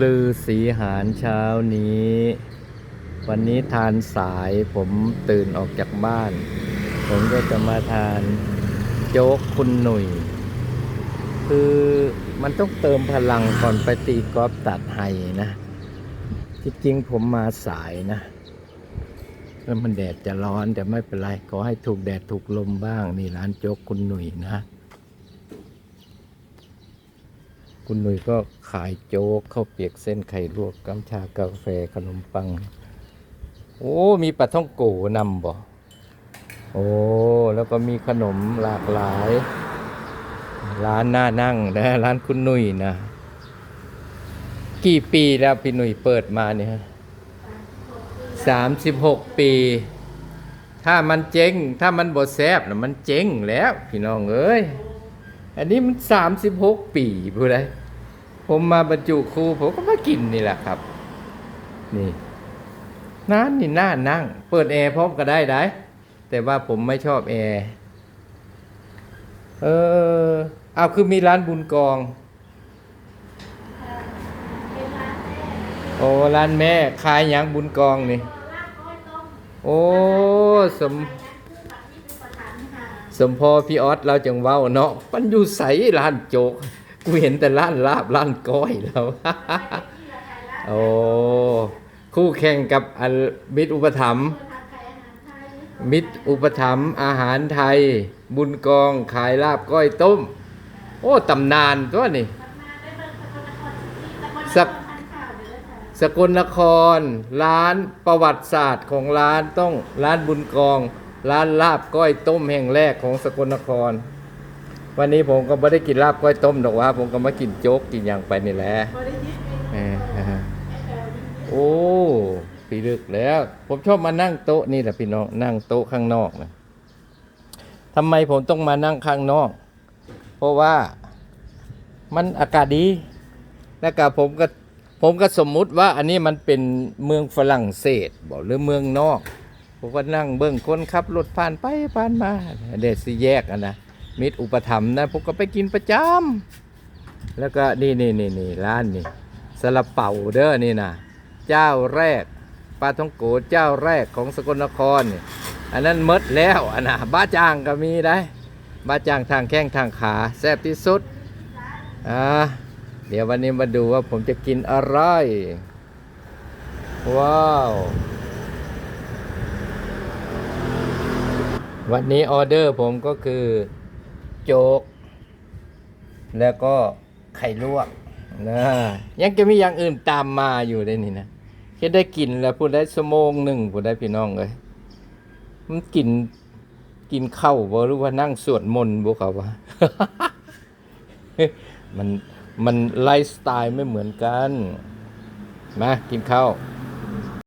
ลือสีหารเช้านี้ วันนี้ทานสายผมตื่นออกจากบ้าน ผมก็จะมาทานโจ๊กคุณหนุ่ย คือมันต้องเติมพลังก่อนไปตีกอล์ฟตัดไห้นะ ที่จริงผมมาสายนะ แล้วมันแดดจะร้อนแต่ไม่เป็นไร ขอให้ถูกแดดถูกลมบ้าง นี่ร้านโจ๊กคุณหนุ่ยนะ คุณหนุ่ยก็ขายโจ๊กข้าวเปียกเส้นไข่ลวกกัมชากาแฟขนมปัง โอ้ มีปลาท่องโกนำบ่โอ้ แล้วก็มีขนมหลากหลาย ร้านน่านั่งนะร้านคุณหนุ่ยนะ กี่ปีแล้วพี่หนุ่ยเปิดมาเนี่ยสามสิบหกปี ถ้ามันเจ๊ง ถ้ามันบดแซบนะมันเจ๊งแล้ว พี่น้องเอ้ย อันนี้มันสามสิบหกปีผู้ใดผมมาบรรจุครูผมก็มากินนี่แหละครับ นี่น้านนี่น่านั่ง เปิดแอร์พร้อมก็ได้ได้ แต่ว่าผมไม่ชอบแอร์เออเอาคือมีร้านบุญกองโอ้ร้านแม่ขายยังบุญกองนี่ โอ้สม สมพอพี่ออสเราจังเว้าเนาะมันอยู่ใสร้านโจก กูเห็นแต่ร้านลาบร้านก้อยแล้วโอ้คู่แข่งกับมิตรอุปถัมภ์มิตรอุปถัมภ์อาหารไทย บุญกองขายลาบก้อยต้ม โอ้ตำนานตัวนี่สักสกลนคร ร้านประวัติศาสตร์ของร้านต้องร้านบุญกอง ร้านลาบก้อยต้มแห่งแรกของสกลนคร วันนี้ผมก็ไม่ได้กินลาบก้อยต้มหรอกว่า ผมก็มากินโจ๊กกินอย่างไปนี่แหละเออโอ้ปีลึกแล้ว ผมชอบมานั่งโต๊ะนี่แหละพี่น้องนั่งโต๊ะข้างนอกนะทำไมผมต้องมานั่งข้างนอก เพราะว่ามันอากาศดี แล้วก็ผมก็ผมก็สมมุติว่าอันนี้มันเป็นเมืองฝรั่งเศสบอกหรือเมืองนอก ผมก็นั่งเบิ้งคนขับรถผ่านไปผ่านมาเดสิแยกอะนะมิตรอุปถัมภ์นะผมก็ไปกินประจำแล้วก็นี่นี่นี่นี่ร้านนี่ซาลาเป่าเด้อนี่นะเจ้าแรกปลาทองโกเจ้าแรกของสกลนครนี่อันนั้นมดแล้วอันนะบ้าจางก็มีได้บ้าจางทางแข้งทางขาแซ่บที่สุดอ่าเดี๋ยววันนี้มาดูว่าผมจะกินอะไร ว้าว วันนี้ออเดอร์ผมก็คือ โจ๊ก แล้วก็ไข่ลวกนะยังจะมีอย่างอื่นตามมาอยู่เลยนี่นะแค่ได้กินแล้วพูดได้ชั่วโมงหนึ่งพูดได้พี่น้องเลยมันกินกินข้าวบ่หรือว่านั่งสวดมนต์บ่เขาวะมันมันไลฟ์สไตล์ไม่เหมือนกัน มา กินข้าว